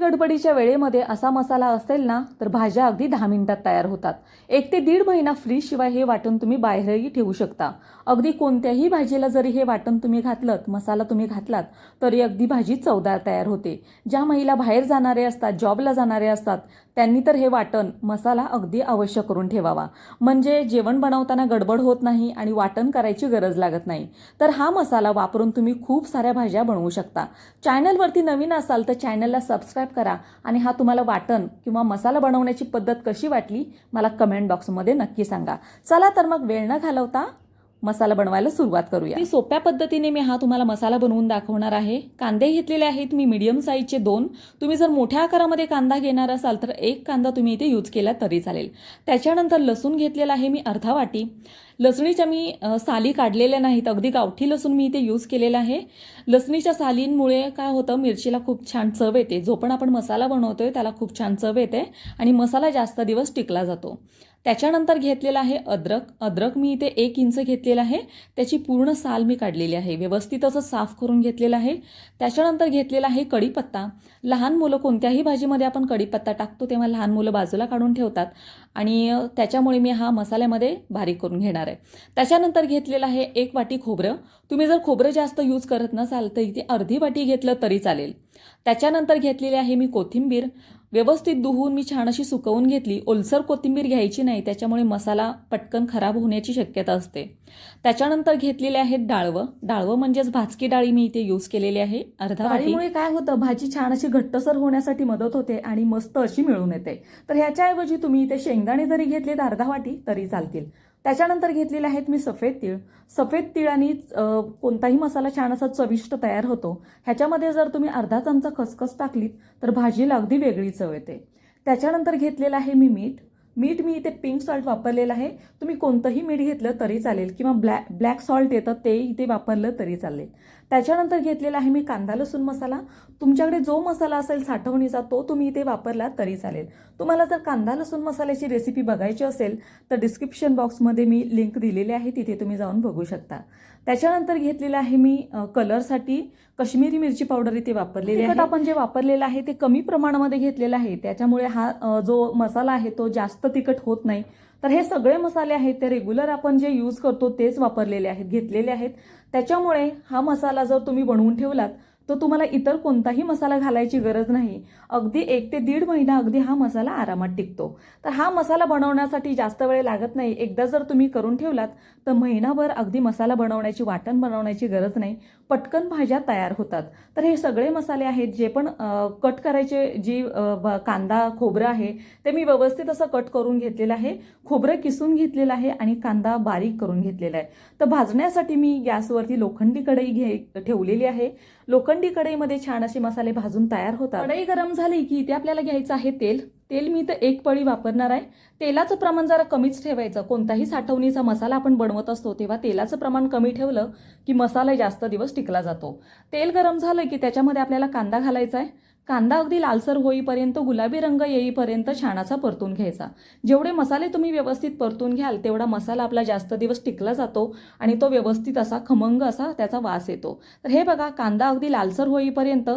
गडबडीच्या वेळेमध्ये असा मसाला असेल ना तर भाज्या अगदी दहा मिनिटात तयार होतात. एक ते दीड महिना फ्रीजशिवाय हे वाटण तुम्ही बाहेरही ठेवू शकता. अगदी कोणत्याही भाजीला जरी हे वाटण तुम्ही घातलं मसाला तुम्ही घातलात तरी अगदी भाजी चवदार तयार होते. ज्या महिला बाहेर जाणारे असतात जॉबला जाणारे असतात त्यांनी तर हे वाटण मसाला अगदी अवश्य करून ठेवावा. म्हणजे जेवण बनवताना गडबड होत नाही आणि वाटण करायची गरज लागत नाही. तर हा मसाला वापरून तुम्ही खूप साऱ्या भाज्या बनवू शकता. चॅनलवरती नवीन असाल तर चॅनलला सबस्क्राईब करा. आणि हा तुम्हाला वाटण किंवा मसाला बनवण्याची पद्धत कशी वाटली मला कमेंट बॉक्समध्ये नक्की सांगा. चला तर मग वेळ न घालवता मसाला बनवायला सुरुवात करूया. सोप्या पद्धतीने मी हा तुम्हाला मसाला बनवून दाखवणार आहे. कांदे घेतलेले आहेत मी मीडियम साईजचे दोन. तुम्ही जर मोठ्या आकारामध्ये कांदा घेणार असाल तर एक कांदा तुम्ही इथे यूज केला तरी चालेल. त्याच्यानंतर लसूण घेतलेला आहे मी अर्धा वाटी. लसणीच्या मी साली काढलेल्या नाहीत. अगदी गावठी लसूण मी इथे यूज केलेला आहे. लसणीच्या सालींमुळे काय होतं मिरचीला खूप छान चव येते. जो पण आपण मसाला बनवतोय त्याला खूप छान चव येते आणि मसाला जास्त दिवस टिकला जातो. त्याच्यानंतर घेतलेलं आहे अद्रक. अद्रक मी इथे एक इंच घेतलेलं आहे. त्याची पूर्ण साल मी काढलेली आहे. व्यवस्थित असं साफ करून घेतलेलं आहे. त्याच्यानंतर घेतलेला आहे कढीपत्ता. लहान मुलं कोणत्याही भाजीमध्ये आपण कढीपत्ता टाकतो तेव्हा लहान मुलं बाजूला काढून ठेवतात. आणि त्याच्यामुळे मी हा मसाल्यामध्ये बारीक करून घेणार आहे. त्याच्यानंतर घेतलेलं आहे एक वाटी खोबरं. तुम्ही जर खोबरं जास्त यूज करत नसाल तर इथे अर्धी वाटी घेतलं तरी चालेल. त्याच्यानंतर घेतलेली आहे मी कोथिंबीर. व्यवस्थित धुवून मी छान अशी सुकवून घेतली. ओलसर कोथिंबीर घ्यायची नाही त्याच्यामुळे मसाला पटकन खराब होण्याची शक्यता असते. त्याच्यानंतर घेतलेले आहेत डाळवं. डाळवं म्हणजेच भाजकी डाळी मी इथे यूज केलेली आहे. अर्धा वाटीमुळे काय होतं? भाजी छान अशी घट्टसर होण्यासाठी मदत होते आणि मस्त अशी मिळून येते. तर ह्याच्याऐवजी तुम्ही इथे शेंगदाणे जरी घेतले तर अर्धा वाटी तरी चालतील. त्याच्यानंतर घेतलेले आहेत मी सफेद तीळ. सफेद तिळाने आणि कोणताही मसाला छान असा चविष्ट तयार होतो. ह्याच्यामध्ये जर तुम्ही अर्धा चमचा खसखस टाकलीत तर भाजीला अगदी वेगळी चव येते. त्याच्यानंतर घेतलेलं आहे मी मीठ. मीठ मी इथे पिंक सॉल्ट वापरलेलं आहे. तुम्ही कोणतंही मीठ घेतलं तरी चालेल किंवा ब्लॅक ब्लॅक सॉल्ट येतं ते इथे वापरलं तरी चालेल. त्याच्यानंतर घेतलेला आहे मी कांदा लसूण मसाला. तुमच्याकडे जो मसाला असेल साठवणीचा तो तुम्ही इथे वापरला तरी चालेल. तुम्हाला जर कांदा लसूण मसाल्याची रेसिपी बघायची असेल तर डिस्क्रिप्शन बॉक्समध्ये मी लिंक दिलेली आहे तिथे तुम्ही जाऊन बघू शकता. त्याच्यानंतर घेतलेलं आहे मी कलरसाठी कश्मीरी मिरची पावडर इथे वापरलेली आहे. आपण जे वापरलेलं आहे ते कमी प्रमाणामध्ये घेतलेलं आहे. त्याच्यामुळे हा जो मसाला आहे तो जास्त तिखट होत नाही. तर हे सगळे मसाले आहेत ते रेग्युलर आपण जे यूज करतो तेच वापरलेले आहेत घेतलेले आहेत. त्याच्यामुळे हा मसाला जर तुम्ही बनवून ठेवलात तर तुम्हाला इतर कोणताही मसाला घालायची गरज नाही. अगदी एक ते दीड महिना अगदी हा मसाला आरामात टिकतो. तर हा मसाला बनवण्यासाठी जास्त वेळ लागत नाही. एकदा जर तुम्ही करून ठेवलात तर महिनाभर अगदी मसाला बनवण्याची वाटण बनवण्याची गरज नाही. पटकन भाज्या तयार होतात. तर हे सगळे मसाले आहेत जे पण कट करायचे जी ब- कांदा खोबरं आहे ते मी व्यवस्थित असं कट करून घेतलेलं आहे. खोबरं किसून घेतलेलं आहे आणि कांदा बारीक करून घेतलेला आहे. तर भाजण्यासाठी मी गॅसवरती लोखंडी कढई घे ठेवलेली आहे. लोखंडी कढईमध्ये छान असे मसाले भाजून तयार होतात. कढई गरम झाली की इथे आपल्याला घ्यायचं आहे तेल. तेल मी तर एक पळी वापरणार आहे. तेलाचं प्रमाण जरा कमीच ठेवायचं. कोणताही साठवणीचा मसाला आपण बनवत असतो तेव्हा तेलाचं प्रमाण कमी ठेवलं की मसाला जास्त दिवस टिकला जातो. तेल गरम झालं की त्याच्यामध्ये आपल्याला कांदा घालायचा आहे. कांदा अगदी लालसर होईपर्यंत गुलाबी रंग येईपर्यंत छानाचा परतून घ्यायचा. जेवढे मसाले तुम्ही व्यवस्थित परतून घ्याल तेवढा मसाला आपला जास्त दिवस टिकला जातो आणि तो व्यवस्थित असा खमंग असा त्याचा वास येतो. तर हे बघा कांदा अगदी लालसर होईपर्यंत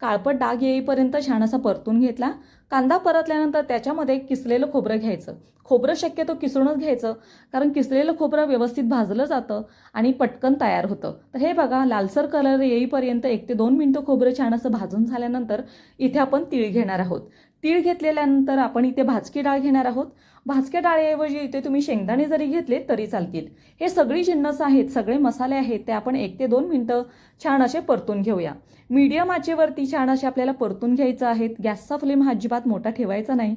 काळपट डाग येईपर्यंत छान असा परतून घेतला. कांदा परतल्यानंतर त्याच्यामध्ये किसलेलं खोबरं घ्यायचं. खोबरं शक्यतो किसूनच घ्यायचं कारण किसलेलं खोबरं व्यवस्थित भाजलं जातं आणि पटकन तयार होतं. तर हे बघा लालसर कलर येईपर्यंत एक ते दोन मिनटं खोबरं छान असं भाजून झाल्यानंतर इथे आपण तीळ घेणार आहोत. तीळ घेतलेल्यानंतर आपण इथे भाजकी डाळ घेणार आहोत. भाजक्या डाळीऐवजी इथे तुम्ही शेंगदाणे जरी घेतले तरी चालतील. हे सगळी जिन्नस आहेत सगळे मसाले आहेत ते आपण एक ते दोन मिनटं छान असे परतून घेऊया. मीडियम आचेवरती छान असे आपल्याला परतून घ्यायचं आहेत. गॅसचा फ्लेम हा अजिबात मोठा ठेवायचा नाही.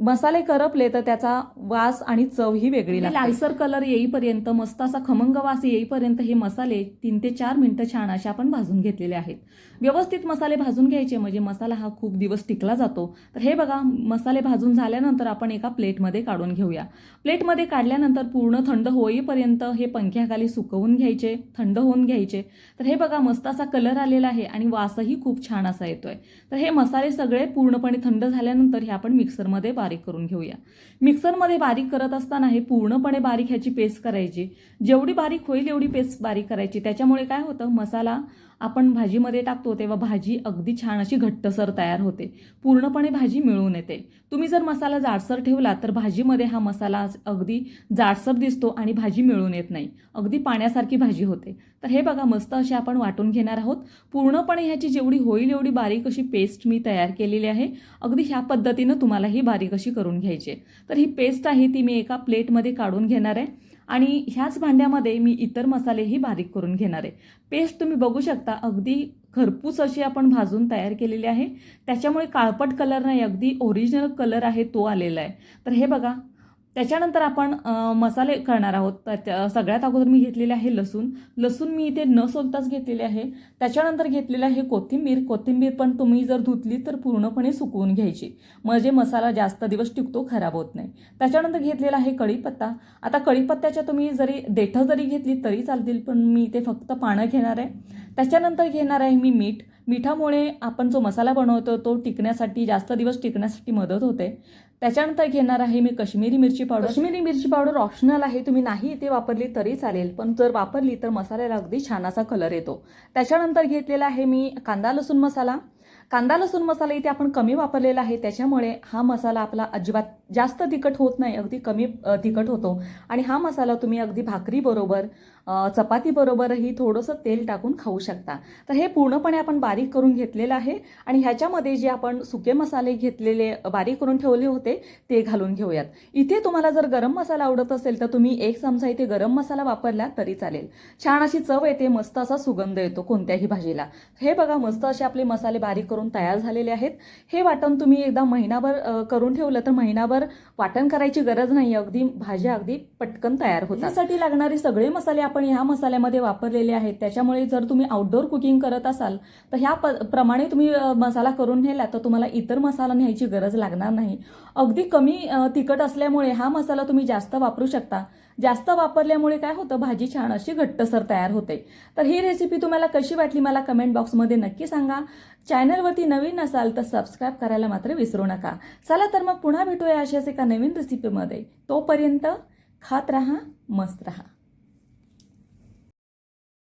मसाले करपले तर त्याचा वास आणि चव ही वेगळी लागते. लालसर कलर येईपर्यंत मस्त असा खमंग वास येईपर्यंत हे मसाले तीन ते चार मिनिटं छान असे आपण भाजून घेतलेले आहेत. व्यवस्थित मसाले भाजून घ्यायचे म्हणजे मसाला हा खूप दिवस टिकला जातो. तर हे बघा मसाले भाजून झाल्यानंतर आपण एका प्लेटमध्ये काढून घेऊया. प्लेटमध्ये काढल्यानंतर पूर्ण थंड होईपर्यंत हे पंख्याखाली सुकवून घ्यायचे थंड होऊन घ्यायचे. तर हे बघा मस्त असा कलर आलेला आहे आणि वासही खूप छान असा येतोय. तर हे मसाले सगळे पूर्णपणे थंड झाल्यानंतर हे आपण मिक्सरमध्ये बारीक करून घेऊया. मिक्सरमध्ये बारीक करत असताना हे पूर्णपणे बारीक ह्याची पेस्ट करायची. जेवढी बारीक होईल एवढी पेस्ट बारीक करायची. त्याच्यामुळे काय होतं? मसाला आपण भाजीमध्ये टाकतो तेव्हा भाजी अगदी छान अशी घट्टसर तयार होते. पूर्णपणे भाजी मिळून येते. तुम्ही जर मसाला जाडसर ठेवला तर भाजीमध्ये हा मसाला अगदी जाडसर दिसतो आणि भाजी मिळून येत नाही. अगदी पाण्यासारखी भाजी होते. तर हे बघा मस्त असे आपण वाटून घेणार आहोत. पूर्णपणे ह्याची जेवढी होईल एवढी बारीक अशी पेस्ट मी तयार केलेली आहे. अगदी ह्या पद्धतीनं तुम्हाला ही बारीक अशी करून घ्यायची आहे. तर ही पेस्ट आहे ती मी एका प्लेटमध्ये काढून घेणार आहे. आणि ह्याच भांड्यामध्ये मी इतर मसालेही बारीक करून घेणार आहे. पेस्ट तुम्ही बघू शकता अगदी खरपूस अशी आपण भाजून तयार केलेली आहे. त्याच्यामुळे काळपट कलर नाही अगदी ओरिजिनल कलर आहे तो आलेला आहे. तर हे बघा त्याच्यानंतर आपण मसाले करणार आहोत. तर त्या- सगळ्यात अगोदर मी घेतलेले आहे लसूण. लसूण मी इथे न सोलताच घेतलेले आहे. त्याच्यानंतर घेतलेलं आहे कोथिंबीर. कोथिंबीर पण तुम्ही जर धुतली तर पूर्णपणे सुकवून घ्यायची. म्हणजे मसाला जास्त दिवस टिकतो खराब होत नाही. त्याच्यानंतर घेतलेला आहे कढीपत्ता. आता कढीपत्त्याच्या तुम्ही जरी देठं जरी घेतली तरी चालतील पण मी इथे फक्त पानं घेणार आहे. त्याच्यानंतर घेणार आहे मी मीठ. मिठामुळे आपण जो मसाला बनवतो तो टिकण्यासाठी जास्त दिवस टिकण्यासाठी मदत होते. त्याच्यानंतर घेणार आहे मी काश्मीरी मिरची पावडर. काश्मीरी मिरची पावडर ऑप्शनल आहे. तुम्ही नाही ते वापरली तरी चालेल. पण जर वापरली तर मसाल्याला अगदी छान असा कलर येतो. त्याच्यानंतर घेतलेला आहे मी कांदा लसूण मसाला. कांदा लसूण मसाला इथे आपण कमी वापरलेला आहे. त्याच्यामुळे हा मसाला आपला अजिबात जास्त तिखट होत नाही. अगदी कमी तिखट होतो. आणि हा मसाला तुम्ही अगदी भाकरीबरोबर चपातीबरोबरही थोडंसं तेल टाकून खाऊ शकता. तर हे पूर्णपणे आपण बारीक करून घेतलेलं आहे आणि ह्याच्यामध्ये जे आपण सुके मसाले घेतलेले बारीक करून ठेवले होते ते घालून घेऊयात. इथे तुम्हाला जर गरम मसाला आवडत असेल तर तुम्ही एक चमचा इथे गरम मसाला वापरला तरी चालेल. छान अशी चव येते मस्त असा सुगंध येतो कोणत्याही भाजीला. हे बघा मस्त असे आपले मसाले बारीक करून तयार झालेले आहेत. हे वाटण तुम्ही एकदा महिनाभर करून ठेवलं तर महिनाभर वाटण करायची गरज नाही. अगदी भाज्या अगदी पटकन तयार होतात. त्यासाठी लागणारे सगळे मसाले आपण ह्या मसाल्यामध्ये वापरलेले आहेत. त्याच्यामुळे जर तुम्ही आउटडोर कुकिंग करत असाल तर ह्या प प्रमाणे तुम्ही मसाला करून नेला तर तुम्हाला इतर मसाला न्यायची गरज लागणार नाही. अगदी कमी तिखट असल्यामुळे हा मसाला तुम्ही जास्त वापरू शकता. जास्त वापरल्यामुळे काय होतं भाजी छान अशी घट्टसर तयार होते. तर ही रेसिपी तुम्हाला कशी वाटली मला कमेंट बॉक्समध्ये नक्की सांगा. चॅनलवरती नवीन असाल तर सबस्क्राईब करायला मात्र विसरू नका. चला तर मग पुन्हा भेटूया अशाच एका नवीन रेसिपीमध्ये तोपर्यंत खात राहा मस्त राहा.